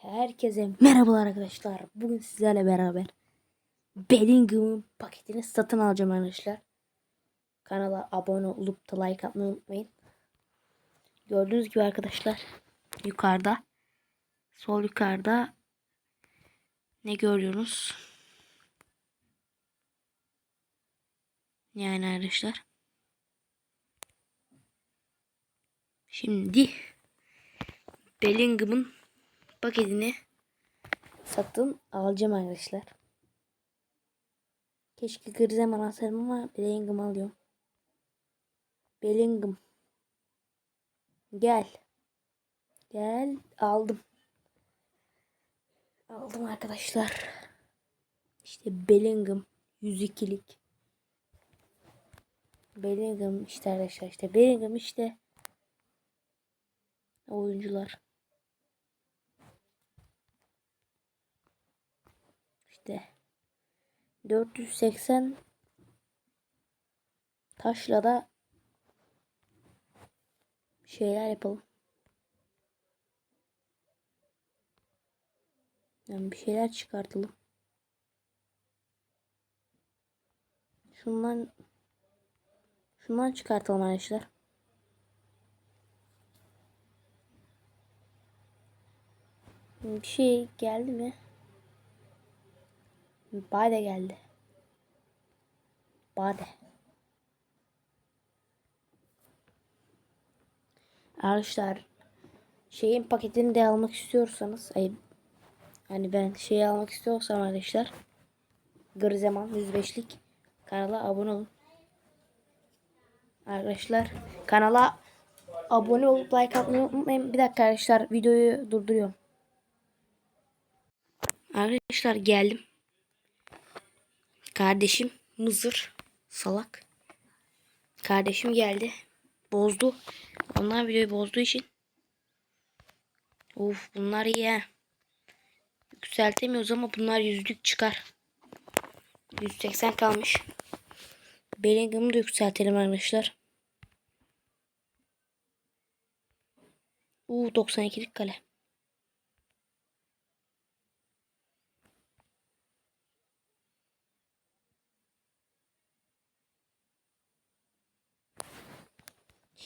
Herkese merhabalar arkadaşlar. Bugün sizlerle beraber Bellingham'ın paketini satın alacağım arkadaşlar. Kanala abone olup da like atmayı unutmayın. Gördüğünüz gibi arkadaşlar yukarıda sol yukarıda ne görüyorsunuz? Yani arkadaşlar. Şimdi Bellingham'ın paketini satın alacağım arkadaşlar. Keşke Grizem anahtarım ama Bellingham alıyorum. Bellingham. Gel. Gel. Aldım. Aldım arkadaşlar. İşte Bellingham. 102'lik. Bellingham işte arkadaşlar. işte Bellingham işte. Oyuncular. İşte 480 taşla da şeyler yapalım. Yani bir şeyler çıkartalım. Şundan şundan çıkartalım arkadaşlar. Bir şey geldi mi? Bade geldi. Bade. Arkadaşlar şeyin paketini de almak istiyorsanız ay hani ben şeyi almak istiyorsam arkadaşlar Gırzeman 105'lik kanala abone olun. Arkadaşlar kanala abone olup like atmayı unutmayın. Bir dakika arkadaşlar videoyu durduruyorum. Arkadaşlar geldim. Kardeşim Mızır salak. Kardeşim geldi. Bozdu. Onlar videoyu bozduğu için. Of bunlar iyi ha. Yükseltemiyoruz ama bunlar yüzlük çıkar. 180 kalmış. Bellingham'ı da yükseltelim arkadaşlar. Uuu 92'lik kale.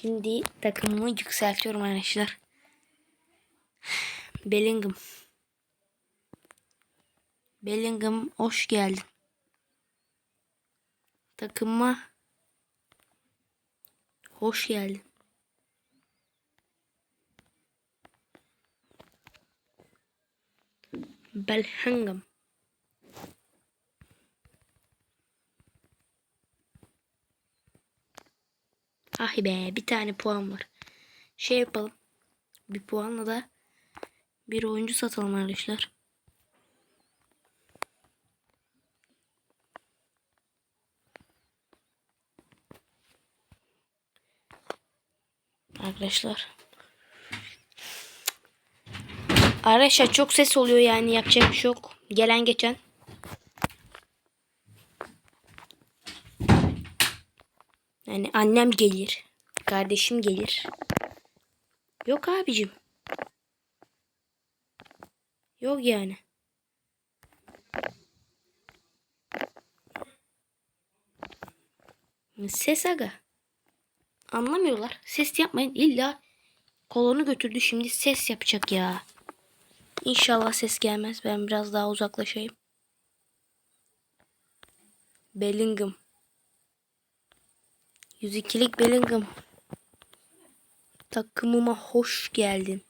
Şimdi takımımı yükseltiyorum arkadaşlar. Bellingham. Bellingham hoş geldin. Takıma hoş geldin. Bellingham. Ah be bir tane puan var. Şey yapalım. Bir puanla da bir oyuncu satalım arkadaşlar. Arkadaşlar. Arkadaşlar çok ses oluyor yani yapacak bir şey yok. Gelen geçen. Yani annem gelir. Kardeşim gelir. Yok abicim. Yok yani. Ses aga. Anlamıyorlar. Ses yapmayın. İlla kolonu götürdü şimdi ses yapacak ya. İnşallah ses gelmez. Ben biraz daha uzaklaşayım. Bellingham. 102'lik Bellingham. Takımıma hoş geldin.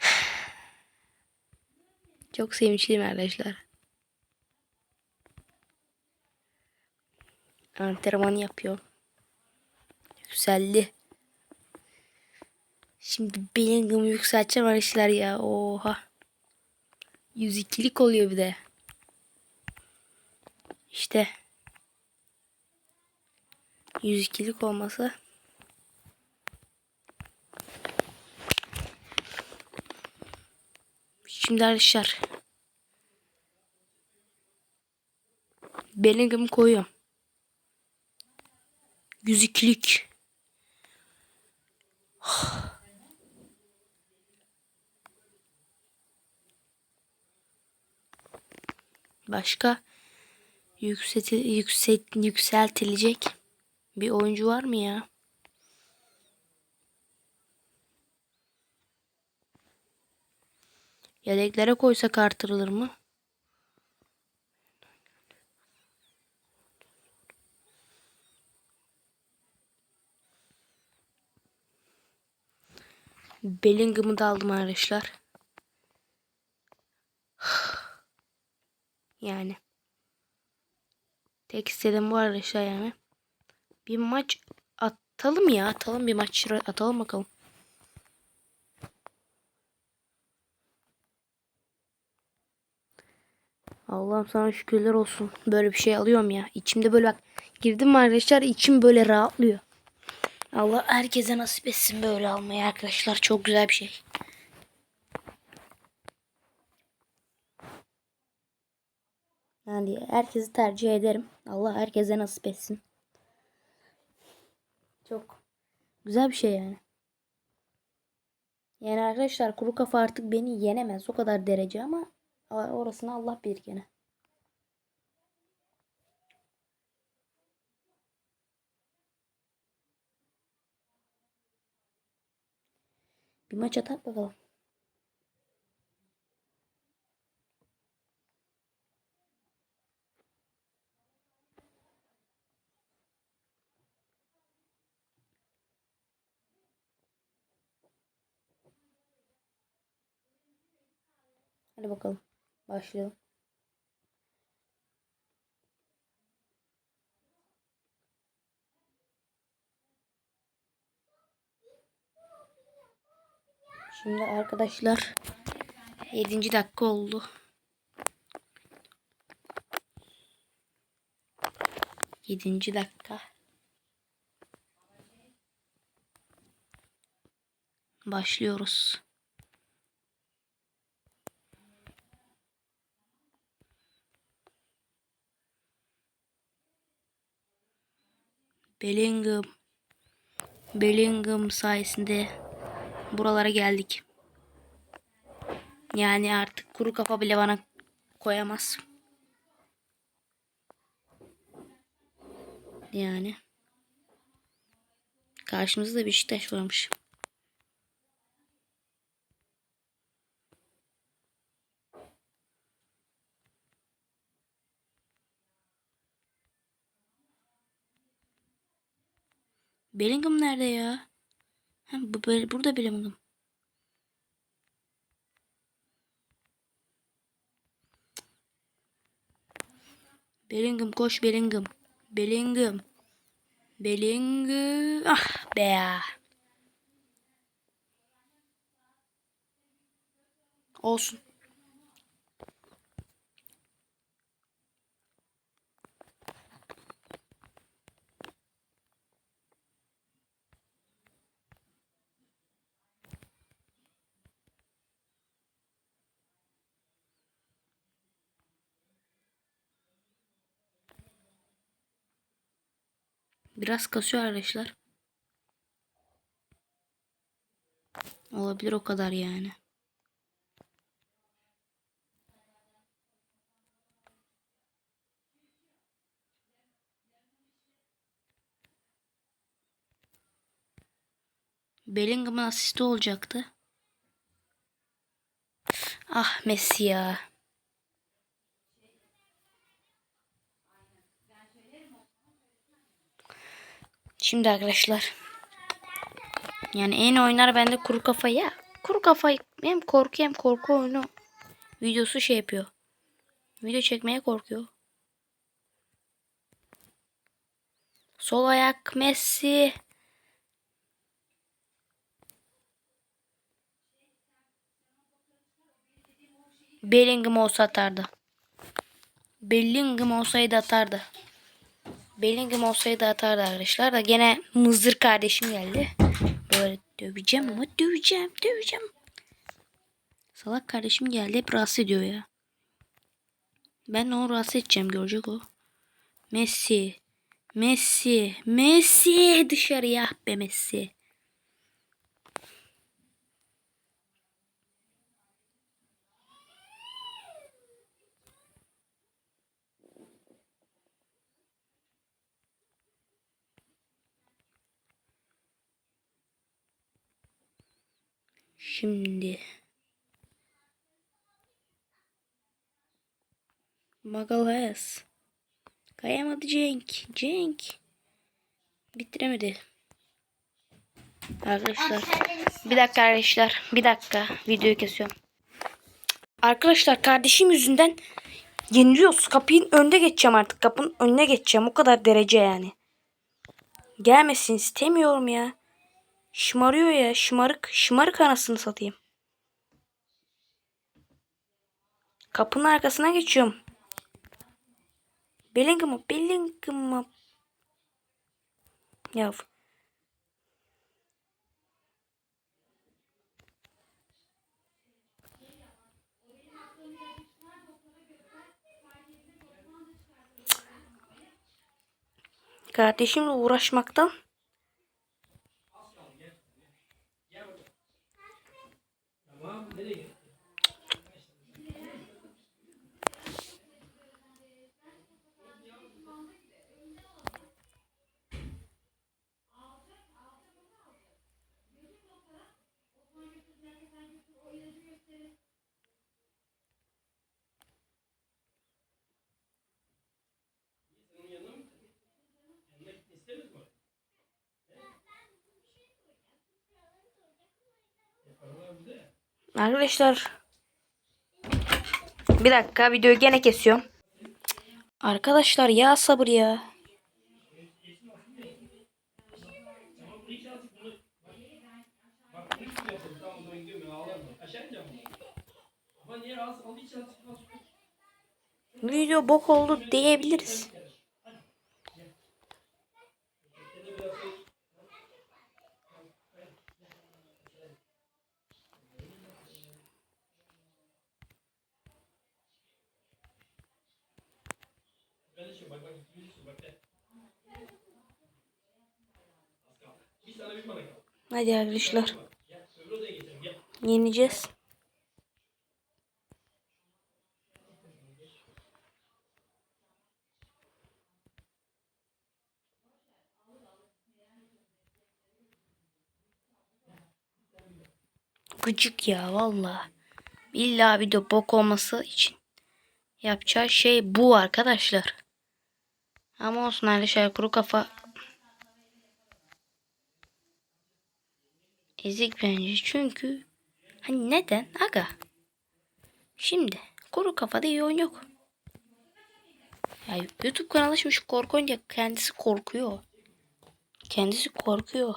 Çok sevinçliyim arkadaşlar. Antrenman yapıyor. Yükseldi. Şimdi Bellingham'ı yükselteceğim arkadaşlar ya. Oha. 102'lik oluyor bir de. İşte. 102'lik olması. Şimdi arkadaşlar. Bellingham'ı koyuyorum. 102'lik. Oh. Başka yükselt, yükselt, yükseltilecek bir oyuncu var mı ya? Yedeklere koysak artırılır mı? Bellingham'ı da aldım arkadaşlar. Yani. Tek istediğim bu arkadaşlar yani. Bir maç atalım ya. Atalım bir maç atalım bakalım. Allah'ım sana şükürler olsun. Böyle bir şey alıyorum ya. İçimde böyle bak. Girdim arkadaşlar içim böyle rahatlıyor. Allah herkese nasip etsin böyle almayı arkadaşlar. Çok güzel bir şey. Yani herkesi tercih ederim. Allah herkese nasip etsin. Çok güzel bir şey yani. Yani arkadaşlar kuru kafa artık beni yenemez. O kadar derece ama orasını Allah bir gene. Bir maç atak bakalım. Hadi bakalım. Başlayalım. Şimdi arkadaşlar 7. dakika oldu. 7. dakika. Başlıyoruz. Bellingham Bellingham sayesinde buralara geldik. Yani artık kuru kafa bile bana koyamaz. Yani. Karşımızda Beşiktaş varmış. Bellingham nerede ya? Ha, bu böyle burada Bellingham. Bellingham koş Bellingham. Bellingham. Bellingham. Ah be ya. Olsun. Biraz kasıyor arkadaşlar. Olabilir o kadar yani. Bellingham'ın asisti olacaktı. Ah Messi ya. Şimdi arkadaşlar. Yani en oynar bende kuru kafa ya. Kuru kafa hem korku hem korku oyunu videosu şey yapıyor. Video çekmeye korkuyor. Sol ayak Messi. Bellingham olsa atardı. Bellingham olsaydı atardı. Bellingham olsaydı atardı arkadaşlar da gene mızır kardeşim geldi. Böyle döveceğim ama döveceğim döveceğim. Salak kardeşim geldi hep rahatsız ediyor ya. Ben onu rahatsız edeceğim görecek o. Messi. Messi. Messi dışarıya be Messi. Şimdi. Magalhães. Kayamadı Cenk. Cenk. Bitiremedi. Arkadaşlar. Bir dakika arkadaşlar. Bir dakika. Videoyu kesiyorum. Arkadaşlar kardeşim yüzünden yeniliyoruz. Kapının önünde geçeceğim artık. Kapının önüne geçeceğim. O kadar derece yani. Gelmesin istemiyorum ya. Şımarıyor ya. Şımarık. Şımarık anasını satayım. Kapının arkasına geçiyorum. Bellingham'a. Bellingham'a. Ya. Kardeşimle uğraşmaktan Arkadaşlar bir dakika videoyu gene kesiyorum. Arkadaşlar ya sabır ya. Video bok oldu diyebiliriz. Hadi arkadaşlar. Yeneceğiz. Gıcık ya valla. İlla bir de bok olması için yapacağı şey bu arkadaşlar. Ama olsun arkadaşlar kuru kafa ezik bence çünkü hani neden aga şimdi kuru kafada iyi oyun yok. Ya YouTube kanalı açmış korkunca kendisi korkuyor. Kendisi korkuyor.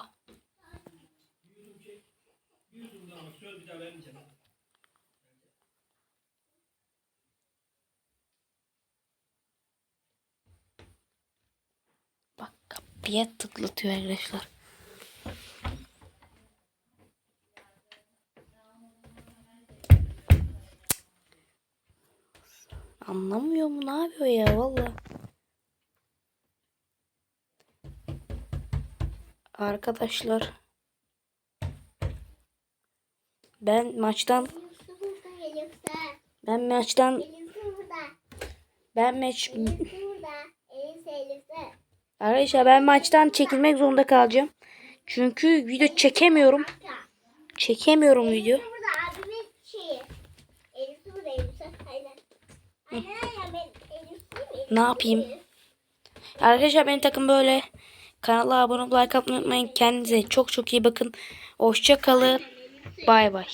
Bak kapıya tıklatıyor arkadaşlar. Mu? Ne yapıyor ya valla. Arkadaşlar. Ben maçtan ben maçtan ben maç arkadaşlar ben maçtan çekilmek zorunda kalacağım. Çünkü video çekemiyorum. Çekemiyorum video. Ne yapayım? Arkadaşlar benim takım böyle. Kanala abone olup like atmayı unutmayın. Kendinize çok çok iyi bakın. Hoşça kalın. Bay bay.